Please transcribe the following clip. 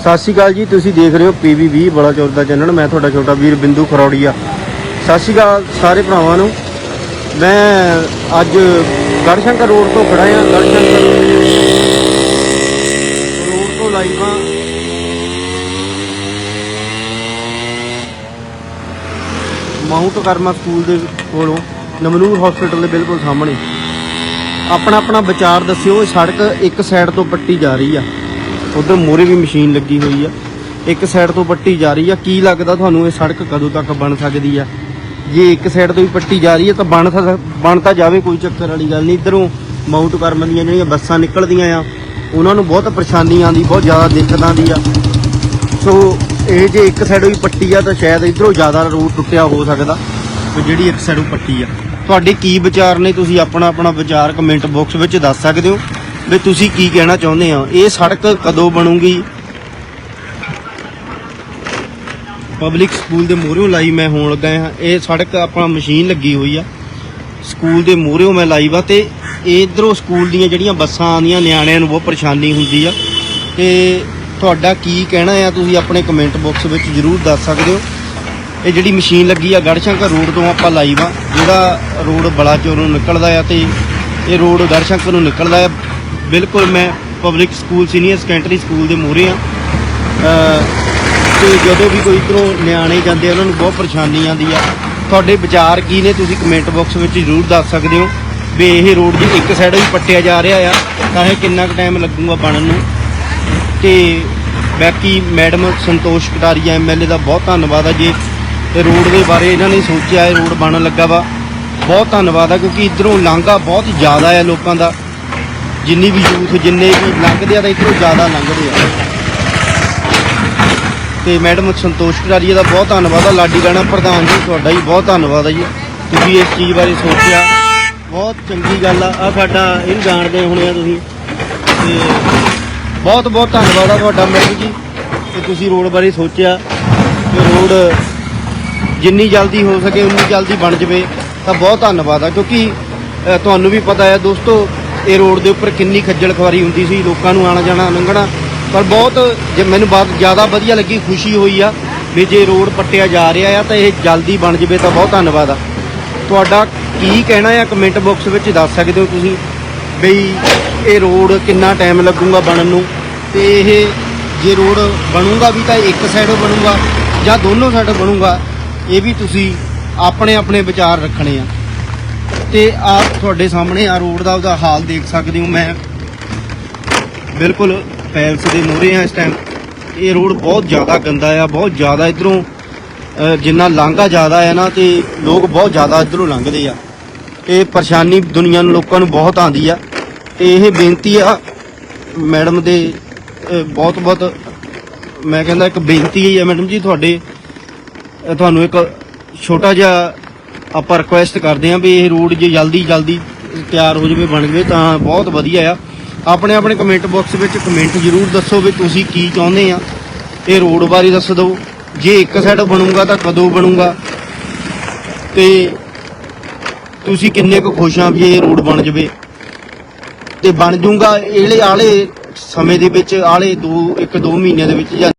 ਸਤਿ ਸ਼੍ਰੀ ਅਕਾਲ ਜੀ, ਤੁਸੀਂ ਦੇਖ ਰਹੇ ਹੋ PV20 ਬੜਾ ਚੌਰ ਦਾ ਚੈਨਲ। ਮੈਂ ਤੁਹਾਡਾ ਛੋਟਾ ਵੀਰ ਬਿੰਦੂ ਖਰੌੜੀਆ। ਸਤਿ ਸ਼੍ਰੀ ਅਕਾਲ ਸਾਰੇ ਭਰਾਵਾਂ ਨੂੰ। ਮੈਂ ਅੱਜ ਗੜਸ਼ੰਕਰ ਰੋਡ ਤੋਂ ਖੜਾ ਹਾਂ। ਗੜਸ਼ੰਕਰ ਰੋਡ ਤੋਂ ਲਾਈਵ ਹਾਂ। ਮਾਊਂਟ ਕਰਮਾ ਸਕੂਲ ਦੇ ਕੋਲੋਂ ਨਮਨੂਰ ਹਸਪੀਟਲ ਦੇ ਬਿਲਕੁਲ ਸਾਹਮਣੇ। ਆਪਣਾ ਆਪਣਾ ਵਿਚਾਰ ਦੱਸਿਓ ਸੜਕ ਇੱਕ ਸਾਈਡ ਤੋਂ ਪੱਟੀ ਜਾ ਰਹੀ ਆ। ਉਧਰ ਮੋਰੇ ਵੀ ਮਸ਼ੀਨ ਲੱਗੀ ਹੋਈ ਆ। ਇੱਕ ਸਾਈਡ ਤੋਂ ਪੱਟੀ ਜਾ ਰਹੀ ਆ। ਕੀ ਲੱਗਦਾ ਤੁਹਾਨੂੰ ਇਹ ਸੜਕ ਕਦੋਂ ਤੱਕ ਬਣ ਸਕਦੀ ਆ? ਜੇ ਇੱਕ ਸਾਈਡ ਤੋਂ ਵੀ ਪੱਟੀ ਜਾ ਰਹੀ ਹੈ ਤਾਂ ਬਣ ਤਾਂ ਬਣ ਤਾਂ ਜਾਵੇ, ਕੋਈ ਚੱਕਰ ਵਾਲੀ ਗੱਲ ਨਹੀਂ। ਇਧਰੋਂ ਮਾਊਂਟ ਕਰਮ ਦੀਆਂ ਜਿਹੜੀਆਂ ਬੱਸਾਂ ਨਿਕਲਦੀਆਂ ਆ, ਉਹਨਾਂ ਨੂੰ ਬਹੁਤ ਪਰੇਸ਼ਾਨੀ ਆਉਂਦੀ ਬਹੁਤ ਜ਼ਿਆਦਾ ਦਿੱਕਤ ਆਉਂਦੀ ਆ। ਸੋ, ਇਹ ਜੇ ਇੱਕ ਸਾਈਡ ਵੀ ਪੱਟੀ ਆ, ਤਾਂ ਸ਼ਾਇਦ ਇਧਰੋਂ ਜ਼ਿਆਦਾ ਰੂਟ ਟੁੱਟਿਆ ਹੋ ਸਕਦਾ ਤੇ ਜਿਹੜੀ ਇੱਕ ਸਾਈਡ ਪੱਟੀ ਆ। ਤੁਹਾਡੇ ਕੀ ਵਿਚਾਰ ਨੇ? ਤੁਸੀਂ ਆਪਣਾ ਆਪਣਾ ਵਿਚਾਰ ਕਮੈਂਟ ਬਾਕਸ ਵਿੱਚ ਦੱਸ ਸਕਦੇ ਹੋ। ਵੀ ਤੁਸੀਂ ਕੀ ਕਹਿਣਾ ਚਾਹੁੰਦੇ ਆ ਇਹ ਸੜਕ ਕਦੋਂ ਬਣੂਗੀ? ਪਬਲਿਕ ਸਕੂਲ ਦੇ ਮੂਹਰੇੋਂ ਲਾਈ ਮੈਂ ਹੋਣ ਲੱਗਾ ਹਾਂ। ਇਹ ਸੜਕ ਆਪਣਾ ਮਸ਼ੀਨ ਲੱਗੀ ਹੋਈ ਆ। ਸਕੂਲ ਦੇ ਮੂਹਰੇੋਂ ਮੈਂ ਲਾਈ ਵਾ ਤੇ ਇਧਰੋਂ ਸਕੂਲ ਦੀਆਂ ਜਿਹੜੀਆਂ ਬੱਸਾਂ ਆਉਂਦੀਆਂ ਨਿਆਣਿਆਂ ਨੂੰ ਬਹੁਤ ਪਰੇਸ਼ਾਨੀ ਹੁੰਦੀ ਆ। ਤੇ ਤੁਹਾਡਾ ਕੀ ਕਹਿਣਾ ਆ? ਤੁਸੀਂ ਆਪਣੇ ਕਮੈਂਟ ਬਾਕਸ ਵਿੱਚ ਜਰੂਰ ਦੱਸ ਸਕਦੇ ਹੋ। ਇਹ ਜਿਹੜੀ ਮਸ਼ੀਨ ਲੱਗੀ ਆ, ਗੜਸ਼ੰਕਰ ਰੋਡ ਤੋਂ ਆਪਾਂ ਲਾਈ ਵਾ। ਜਿਹੜਾ ਰੋਡ ਬਲਾਚੌਰ ਨੂੰ ਨਿਕਲਦਾ ਆ ਤੇ ਇਹ ਰੋਡ ਗੜਸ਼ੰਕਰ ਨੂੰ ਨਿਕਲਦਾ ਆ। ਬਿਲਕੁਲ ਮੈਂ public school senior secondary school ਦੇ ਮੂਹਰੇ ਆ ਅ, ਤੇ ਜਦੋਂ ਵੀ ਕੋਈ ਇਧਰੋਂ ਨਿਆਣੇ ਜਾਂਦੇ ਆ ਉਹਨਾਂ ਨੂੰ ਬਹੁਤ ਪਰੇਸ਼ਾਨੀ ਆਉਂਦੀ ਆ। ਤੁਹਾਡੇ ਵਿਚਾਰ ਕੀ ਨੇ? ਤੁਸੀਂ ਕਮੈਂਟ ਬਾਕਸ ਵਿੱਚ ਜ਼ਰੂਰ ਦੱਸ ਸਕਦੇ ਹੋ ਵੀ ਇਹ ਰੋਡ ਜੀ ਇੱਕ ਸਾਈਡ ਵੀ ਪੱਟਿਆ ਜਾ ਰਿਹਾ ਆ ਤਾਂ ਇਹ ਕਿੰਨਾ ਕੁ ਟਾਈਮ ਲੱਗੂਗਾ ਬਣਨ ਨੂੰ? ਤੇ ਬਾਕੀ ਮੈਡਮ ਸੰਤੋਸ਼ ਕਟਾਰੀਆ ਐਮਐਲਏ ਦਾ ਬਹੁਤ ਧੰਨਵਾਦ ਆ। ਜੇ ਤੇ ਰੋਡ ਦੇ ਬਾਰੇ ਇਹਨਾਂ ਨੇ ਸੋਚਿਆ ਇਹ ਰੋਡ ਬਣਨ ਲੱਗਾ ਵਾ ਬਹੁਤ ਧੰਨਵਾਦ ਆ ਕਿਉਂਕਿ ਇਧਰੋਂ ਲਾਂਘਾ ਬਹੁਤ ਜ਼ਿਆਦਾ ਆ ਲੋਕਾਂ ਦਾ। ਜਿੰਨੀ ਵੀ ਯੂਥ ਜਿੰਨੇ ਵੀ ਲੰਘਦੇ ਆ ਤਾਂ ਇੱਧਰੋਂ ਜ਼ਿਆਦਾ ਲੰਘਦੇ ਆ। ਤੇ ਮੈਡਮ ਸੰਤੋਸ਼ ਕਟਾਰੀਆ ਦਾ ਬਹੁਤ ਧੰਨਵਾਦ ਆ। ਲਾਡੀ ਗਾਣਾ ਪ੍ਰਧਾਨ ਜੀ, ਤੁਹਾਡਾ ਵੀ ਬਹੁਤ ਧੰਨਵਾਦ ਆ ਜੀ। ਤੁਸੀਂ ਇਸ ਚੀਜ਼ ਬਾਰੇ ਸੋਚਿਆ। ਬਹੁਤ ਚੰਗੀ ਗੱਲ ਆ। ਆ ਸਾਡਾ ਇਹਨੂੰ ਜਾਣਦੇ ਹੋਣੇ ਆ ਤੁਸੀਂ। ਤੇ ਬਹੁਤ ਬਹੁਤ ਧੰਨਵਾਦ ਆ ਤੁਹਾਡਾ ਮੈਡਮ ਜੀ। ਕਿ ਤੁਸੀਂ ਰੋਡ ਬਾਰੇ ਸੋਚਿਆ। ਕਿ ਰੋਡ ਜਿੰਨੀ ਜਲਦੀ ਹੋ ਸਕੇ, ਉਨੀ ਜਲਦੀ ਬਣ ਜਵੇ, ਤਾਂ ਬਹੁਤ ਧੰਨਵਾਦ ਆ। ਕਿਉਂਕਿ ਤੁਹਾਨੂੰ ਵੀ ਪਤਾ ਹੈ ਦੋਸਤੋ ਇਹ ਰੋਡ ਦੇ ਉੱਪਰ ਕਿੰਨੀ ਖੱਜਲ ਖਵਾਰੀ ਹੁੰਦੀ ਸੀ, ਲੋਕਾਂ ਨੂੰ ਆਣਾ ਜਾਣਾ ਲੰਘਣਾ। ਪਰ ਬਹੁਤ ਜੇ ਮੈਨੂੰ ਬਾਤ ਜ਼ਿਆਦਾ ਵਧੀਆ ਲੱਗੀ, ਖੁਸ਼ੀ ਹੋਈ ਆ ਵੀ ਜੇ ਰੋਡ ਪੱਟਿਆ ਜਾ ਰਿਹਾ ਆ ਤਾਂ ਇਹ ਜਲਦੀ ਬਣ ਜਵੇ ਤਾਂ ਬਹੁਤ ਧੰਨਵਾਦ ਆ। ਤੁਹਾਡਾ ਕੀ ਕਹਿਣਾ ਆ ਕਮੈਂਟ ਬਾਕਸ ਵਿੱਚ ਦੱਸ ਸਕਦੇ ਹੋ ਤੁਸੀਂ ਬਈ ਇਹ ਰੋਡ ਕਿੰਨਾ ਟਾਈਮ ਲੱਗੂਗਾ ਬਣਨ ਨੂੰ? ਤੇ ਇਹ ਜੇ ਰੋਡ ਬਣੂਗਾ ਵੀ ਤਾਂ ਇੱਕ ਸਾਈਡੋਂ ਬਣੂਗਾ ਜਾਂ ਦੋਨੋਂ ਸਾਈਡੋਂ ਬਣੂਗਾ, ਇਹ ਵੀ ਤੁਸੀਂ ਆਪਣੇ ਆਪਣੇ ਵਿਚਾਰ ਰੱਖਣੇ ਆ। ਤੇ ਆ ਤੁਹਾਡੇ ਸਾਹਮਣੇ ਆ ਰੋਡ ਦਾ ਉਹਦਾ ਹਾਲ ਦੇਖ ਸਕਦੇ ਹੋ। ਮੈਂ ਬਿਲਕੁਲ ਪੈਲਸ ਦੇ ਮੂਹਰੇ ਆ ਇਸ ਟਾਈਮ ਇਹ ਰੋਡ ਬਹੁਤ ਜ਼ਿਆਦਾ ਗੰਦਾ ਆ, ਬਹੁਤ ਜ਼ਿਆਦਾ ਇਧਰੋਂ ਜਿੰਨਾ ਲਾਂਘਾ ਜ਼ਿਆਦਾ ਹੈ ਨਾ ਤੇ ਲੋਕ ਬਹੁਤ ਜ਼ਿਆਦਾ ਇਧਰੋਂ ਲੰਘਦੇ ਆ। ਇਹ ਪਰੇਸ਼ਾਨੀ ਦੁਨੀਆ ਨੂੰ, ਲੋਕਾਂ ਨੂੰ ਬਹੁਤ ਆਂਦੀ ਆ। ਤੇ ਇਹ ਬੇਨਤੀ ਆ, ਮੈਡਮ ਦੇ ਬਹੁਤ ਬਹੁਤ, ਮੈਂ ਕਹਿੰਦਾ ਇੱਕ ਬੇਨਤੀ ਹੀ ਆ ਮੈਡਮ ਜੀ ਤੁਹਾਡੇ ਤੁਹਾਨੂੰ ਇੱਕ ਛੋਟਾ ਜਿਹਾ ਆਪਾਂ ਰਿਕੁਐਸਟ ਕਰਦੇ ਆਂ ਵੀ ਇਹ ਰੋਡ ਜੇ ਜਲਦੀ ਜਲਦੀ ਤਿਆਰ ਹੋ ਜਾਵੇ, ਬਣ ਜਾਵੇ, ਤਾਂ ਬਹੁਤ ਵਧੀਆ ਆ। ਆਪਣੇ ਆਪਣੇ ਕਮੈਂਟ ਬਾਕਸ ਵਿੱਚ ਕਮੈਂਟ ਜ਼ਰੂਰ ਦੱਸੋ ਵੀ ਤੁਸੀਂ ਕੀ ਚਾਹੁੰਦੇ ਆ। ਇਹ ਰੋਡ ਬਾਰੇ ਦੱਸ ਦਿਓ। ਜੇ ਇੱਕ ਸਾਈਡ ਬਣੂਗਾ ਤਾਂ ਕਦੋਂ ਬਣੂਗਾ? ਤੇ ਤੁਸੀਂ ਕਿੰਨੇ ਕੁ ਖੁਸ਼ ਆ ਵੀ ਇਹ ਰੋਡ ਬਣ ਜਾਵੇ? ਤੇ ਬਣ ਜਾਊਗਾ, ਇਹਲੇ ਆਲੇ ਸਮੇਂ ਦੇ ਵਿੱਚ, ਆਲੇ 2 1 2 ਮਹੀਨਿਆਂ ਦੇ ਵਿੱਚ ਜਾਂ